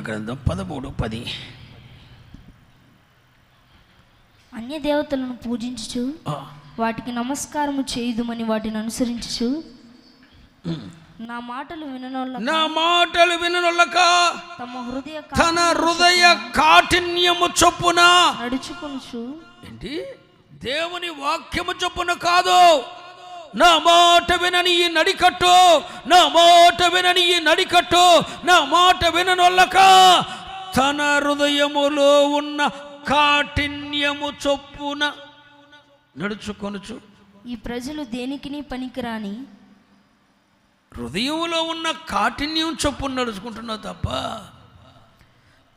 గ్రంథం పదమూడు పది. అన్య దేవతలను పూజించుచు ఆ, వాటికి నమస్కారము చేయుదుమని వాటిని అనుసరించుచు. నా మాటలు విననోళ్ళ నా మాటలు వినొల్లక తమ హృదయ తన హృదయ కాఠిన్యము చొప్పున. నడుచుకొనుచు. ఏంటి? దేవుని వాక్యము చొప్పున కాదు. నా మాట వినని ఈ నడికట్టు నా మాట వినని ఈ నడికట్టు నా మాట విననొల్లక తన హృదయములో ఉన్న కాఠిన్యము చొప్పున నడుచుకొనుచు. ఈ ప్రజలు దేనికిని పనికిరాని? హృదయంలో ఉన్న కాఠిన్యం చొప్పున నడుచుకుంటున్నావు తప్ప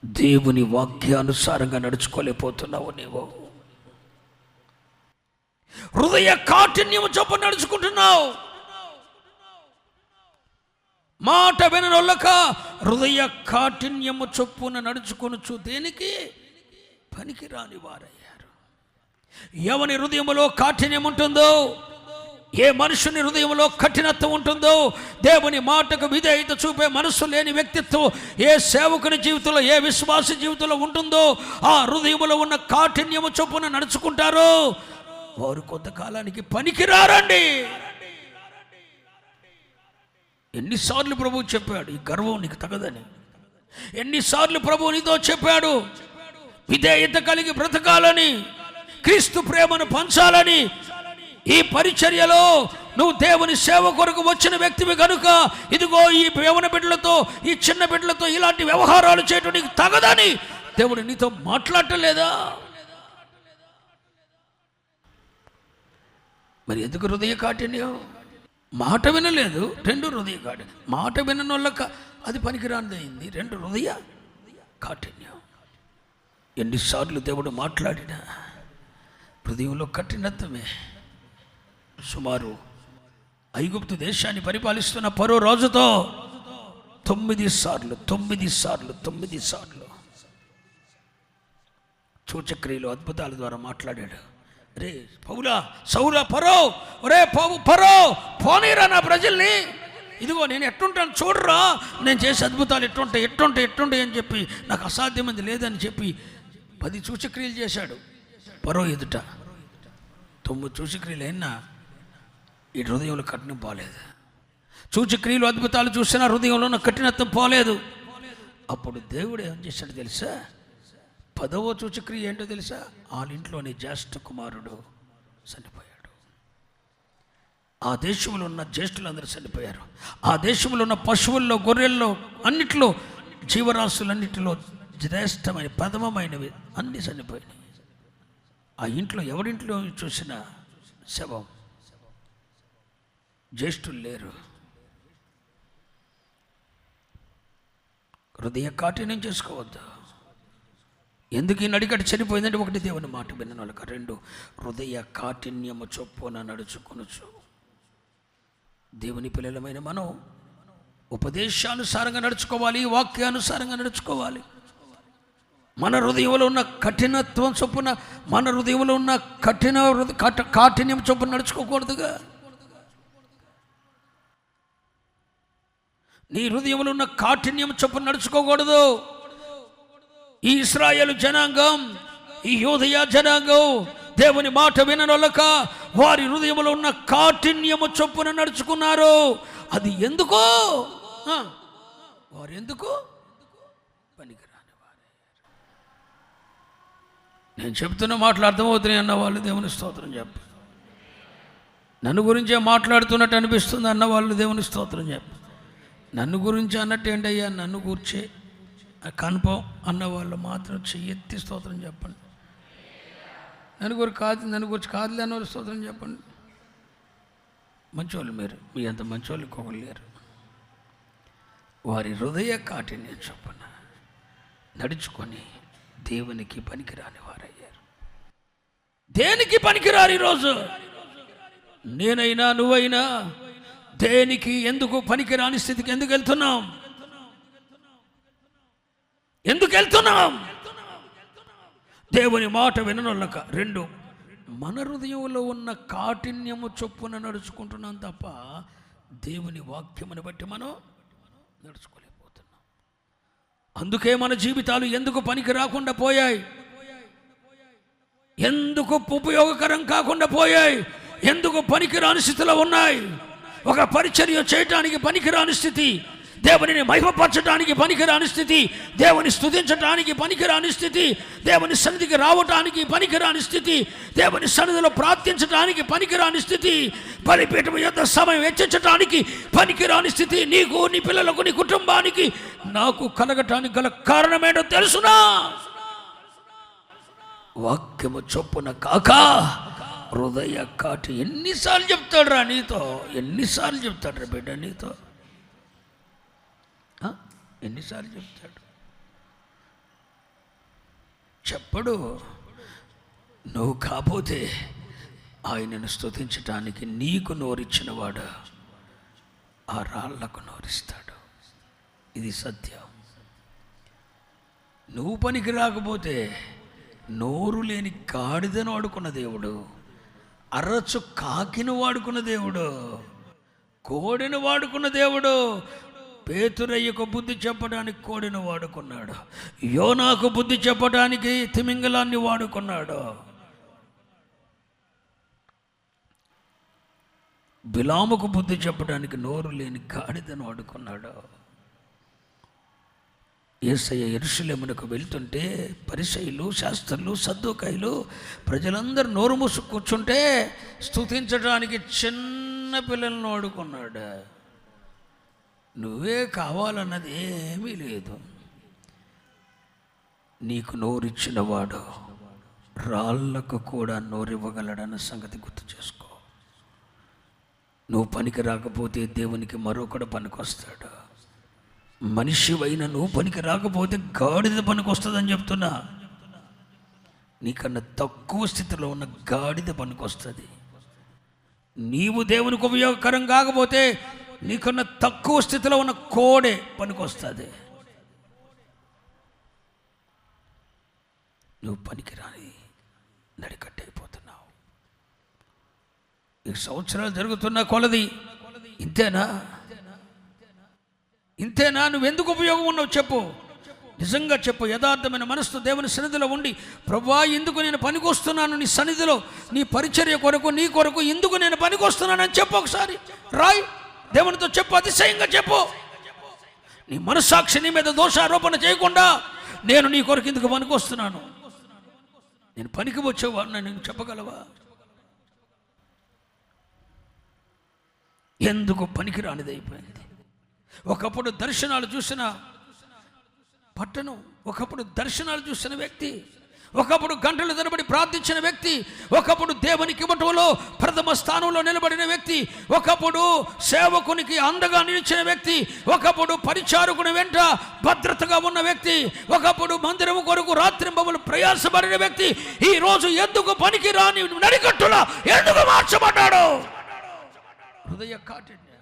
దేవుని వాక్యానుసారంగా నడుచుకోలేకపోతున్నావు నీవు. హృదయ కాఠిన్యము చొప్పున నడుచుకుంటున్నావు. మాట వినొల్లక హృదయ కాఠిన్యము చొప్పున నడుచుకొనుచు దేనికి? పనికిరాని వారయ్యారు. ఎవని హృదయములో కాఠిన్యం ఉంటుందో ఏ మనుషుని హృదయంలో కఠినత్వం ఉంటుందో దేవుని మాటకు విధేయత చూపే మనస్సు లేని వ్యక్తిత్వం ఏ సేవకుని జీవితంలో ఏ విశ్వాస జీవితంలో ఉంటుందో ఆ హృదయంలో ఉన్న కాఠిన్యము చొప్పున నడుచుకుంటారో వారు కొంతకాలానికి పనికిరారండి. ఎన్నిసార్లు ప్రభువు చెప్పాడు ఈ గర్వం నీకు తగదని. ఎన్నిసార్లు ప్రభువు నీతో చెప్పాడు విధేయత కలిగి బ్రతకాలని క్రీస్తు ప్రేమను పంచాలని ఈ పరిచర్యలో నువ్వు దేవుని సేవ కొరకు వచ్చిన వ్యక్తివి కనుక ఇదిగో ఈ యవన బిడ్డలతో ఈ చిన్న బిడ్డలతో ఇలాంటి వ్యవహారాలు చేయటం నీకు తగదని. దేవుడు నీతో మాట్లాడటలేదా మరి ఎందుకు హృదయ కాఠిన్యం? మాట వినలేదు రెండు హృదయ కాఠిన్యం మాట విననోళ్ళక అది పనికిరానిదైంది రెండు హృదయ కాఠిన్యం. ఎన్నిసార్లు దేవుడు మాట్లాడినా హృదయంలో కఠినత్వమే. సుమారు ఐగుప్తు దేశాన్ని పరిపాలిస్తున్న పరో రోజుతో తొమ్మిది సార్లు తొమ్మిది సార్లు తొమ్మిది సార్లు సూచక్రియలు అద్భుతాల ద్వారా మాట్లాడాడు. రే పౌలా సౌలా పరో ఒరే పౌ పరో పోనీరా నా ప్రజల్ని. ఇదిగో నేను ఎట్టుంటాను చూడరా. నేను చేసే అద్భుతాలు ఎట్టుంటాయి ఎట్టుంటాయి ఎట్టుంటాయి అని చెప్పి నాకు అసాధ్యమైంది లేదని చెప్పి పది సూచక్రియలు చేశాడు పరో ఎదుట. తొమ్మిది సూచక్రియలు అయినా ఈ హృదయంలో కఠినం పోలేదు. సూచక్రియలు అద్భుతాలు చూసినా హృదయంలో ఉన్న కఠినత్వం పోలేదు. అప్పుడు దేవుడు ఏం చేశాడు తెలుసా? పదవ సూచక్రియ ఏంటో తెలుసా? వాళ్ళ ఇంట్లోని జ్యేష్ఠ కుమారుడు చనిపోయాడు. ఆ దేశంలో ఉన్న జ్యేష్ఠులందరూ చనిపోయారు. ఆ దేశంలో ఉన్న పశువుల్లో గొర్రెల్లో అన్నిట్లో జీవరాశులన్నిటిలో శ్రేష్టమైన పదమమైనవి అన్నీ చనిపోయినాయి. ఆ ఇంట్లో ఎవరింట్లో చూసినా శవం? జ్యేష్ఠులు లేరు. హృదయ కాఠిన్యం చేసుకోవద్దు. ఎందుకు ఈ నడికట్టు చనిపోయిందంటే ఒకటి దేవుని మాట విన్న వాళ్ళకి. రెండు హృదయ కాఠిన్యము చొప్పున నడుచుకొనచ్చు దేవుని పిల్లలమైన మనం ఉపదేశానుసారంగా నడుచుకోవాలి వాక్యానుసారంగా నడుచుకోవాలి. మన హృదయంలో ఉన్న కఠినత్వం చొప్పున మన హృదయంలో ఉన్న కఠిన కాఠిన్యం చొప్పున నడుచుకోకూడదుగా. నీ హృదయంలో ఉన్న కాఠిన్యం చొప్పున నడుచుకోకూడదు. ఈ ఇస్రాయేలు జనాంగం ఈ యోధయ జనాంగం దేవుని మాట విననొలక వారి హృదయంలో ఉన్న కాఠిన్యము చొప్పున నడుచుకున్నారు. అది ఎందుకో? వారు ఎందుకు? పనికిరాని వారే. నేను చెప్తున్న మాటలు అర్థమవుతున్నాయి అన్న వాళ్ళు దేవుని స్తోత్రం చెప్పు నన్ను గురించే మాట్లాడుతున్నట్టు అనిపిస్తుంది అన్న వాళ్ళు దేవుని స్తోత్రం చెప్పు నన్ను గురించి అన్నట్టు ఏంటయ్యా? నన్ను కూర్చే కనుపం అన్న వాళ్ళు మాత్రం చెయ్యెత్తి స్తోత్రం చెప్పండి. నన్ను గురి కాదు నన్ను గురించి కాదులే అన్న స్తోత్రం చెప్పండి. మంచోళ్ళు మీరు మీ అంత మంచోళ్ళు ఇంకొకరు లేరు. వారి హృదయ కాఠిన్యం చొప్పున నడుచుకొని దేవునికి పనికిరాని వారయ్యారు. దేనికి పనికిరారు ఈరోజు నేనైనా నువ్వైనా దేనికి ఎందుకు పనికిరాని స్థితికి ఎందుకు వెళ్తున్నాం? ఎందుకు వెళ్తున్నాం? దేవుని మాట విననొల్లక రెండు మన హృదయంలో ఉన్న కాఠిన్యము చొప్పున నడుచుకుంటున్నాం తప్ప దేవుని వాక్యమును బట్టి మనం నడుచుకోలేకపోతున్నాం. అందుకే మన జీవితాలు ఎందుకు పనికి రాకుండా పోయాయి? ఎందుకు ఉపయోగకరం కాకుండా పోయాయి? ఎందుకు పనికిరాని స్థితిలో ఉన్నాయి? ఒక పరిచర్య చేయటానికి పనికిరాని స్థితి దేవుని మహిమపరచడానికి పనికిరాని స్థితి దేవుని స్థుతించడానికి పనికిరాని స్థితి దేవుని సన్నిధికి రావటానికి పనికిరాని స్థితి దేవుని సన్నిధిలో ప్రార్థించటానికి పనికిరాని స్థితి బలిపీఠం యొక్క సమయం హెచ్చించడానికి పనికిరాని స్థితి నీకు నీ పిల్లలకు నీ కుటుంబానికి నాకు కలగటానికి గల కారణమేంటో తెలుసునా? వాక్యము చొప్పున కాక హృదయ కాటు ఎన్నిసార్లు చెప్తాడు రా నీతో? ఎన్నిసార్లు చెప్తాడు రా బిడ్డ నీతో? ఎన్నిసార్లు చెప్తాడు? చెప్పడు. నువ్వు కాపోతే ఆయనను స్తుతించటానికి నీకు నోరిచ్చినవాడు ఆ రాళ్ళకు నోరిస్తాడు. ఇది సత్యం. నువ్వు పనికి రాకపోతే నోరు లేని గాడిదను వాడుకున్న దేవుడు అరచు కాకిని వాడుకున్న దేవుడు కోడిని వాడుకున్న దేవుడు పేతురయ్యకు బుద్ధి చెప్పడానికి కోడిని వాడుకున్నాడు. యోనాకు బుద్ధి చెప్పడానికి తిమింగలాన్ని వాడుకున్నాడు. బిలాముకు బుద్ధి చెప్పడానికి నోరు లేని గాడిదను వాడుకున్నాడు. ఏసయ్య ఎరుసలేమునకు వెళ్తుంటే పరిసయులు శాస్త్రులు సద్దుకాయలు ప్రజలందరూ నోరు మూసుకు కూర్చుంటే స్తుతించడానికి చిన్న పిల్లలను వాడుకున్నాడు. నువ్వే కావాలన్నది ఏమీ లేదు. నీకు నోరిచ్చినవాడు రాళ్ళకు కూడా నోరివ్వగలడన్న సంగతి గుర్తు చేసుకో. నువ్వు పనికి రాకపోతే దేవునికి మరొకడు పనికొస్తాడు. మనిషి నువ్వు పనికి రాకపోతే గాడిద పనికి వస్తుందని చెప్తున్నా. నీకన్నా తక్కువ స్థితిలో ఉన్న గాడిద పనికి వస్తుంది నీవు దేవునికి ఉపయోగకరం కాకపోతే నీకన్నా తక్కువ స్థితిలో ఉన్న కోడే పనికొస్తుంది. నువ్వు పనికిరాని నడికట్టయిపోతున్నావు ఈ సంవత్సరాలు జరుగుతున్న కొలది ఇంతేనా? ఇంతేనా? నువ్వెందుకు ఉపయోగం ఉన్నావు చెప్పు. నిజంగా చెప్పు యథార్థమైన మనసుతో దేవుని సన్నిధిలో ఉండి ప్రభా ఎందుకు నేను పనికొస్తున్నాను నీ సన్నిధిలో? నీ పరిచర్య కొరకు నీ కొరకు ఎందుకు నేను పనికొస్తున్నానని చెప్పు ఒకసారి. రాయ్. దేవునితో చెప్పు అతిశయంగా చెప్పు. నీ మనస్సాక్షి నీ మీద దోషారోపణ చేయకుండా నేను నీ కొరకు ఎందుకు పనికొస్తున్నాను. నేను పనికి వచ్చేవాడిని నేను చెప్పగలవా? ఎందుకు పనికిరానిది అయిపోయింది? ఒకప్పుడు దర్శనాలు చూసిన పట్టణం ఒకప్పుడు దర్శనాలు చూసిన వ్యక్తి ఒకప్పుడు గంటలు తరబడి ప్రార్థించిన వ్యక్తి ఒకప్పుడు దేవునికి ఇవ్వటంలో ప్రథమ స్థానంలో నిలబడిన వ్యక్తి ఒకప్పుడు సేవకునికి అందగా నిలిచిన వ్యక్తి ఒకప్పుడు పరిచారకుని వెంట భద్రతగా ఉన్న వ్యక్తి ఒకప్పుడు మందిరం కొరకు రాత్రింబములు ప్రయాసపడిన వ్యక్తి ఈ రోజు ఎందుకు పనికి రాని నడికట్టులా ఎందుకు మార్చబడ్డాడు? హృదయ కాఠిన్యం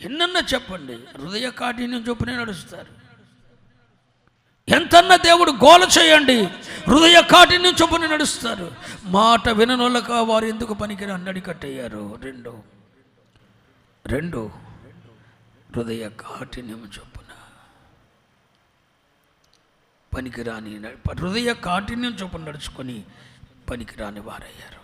ఎన్నన్న చెప్పండి హృదయ కాఠిన్యం చొప్పునే నడుస్తారు. ఎంతన్న దేవుడు గోల చేయండి. హృదయ కాటి చొప్పున నడుస్తారు. మాట విననోళ్ళక వారు ఎందుకు పనికిరా అన్నడి కట్టయ్యారు? రెండు. రెండు. హృదయ కాఠిన్యం చొప్పున. పనికిరాని హృదయ కాఠిన్యం చొప్పున నడుచుకొని పనికిరాని వారయ్యారు.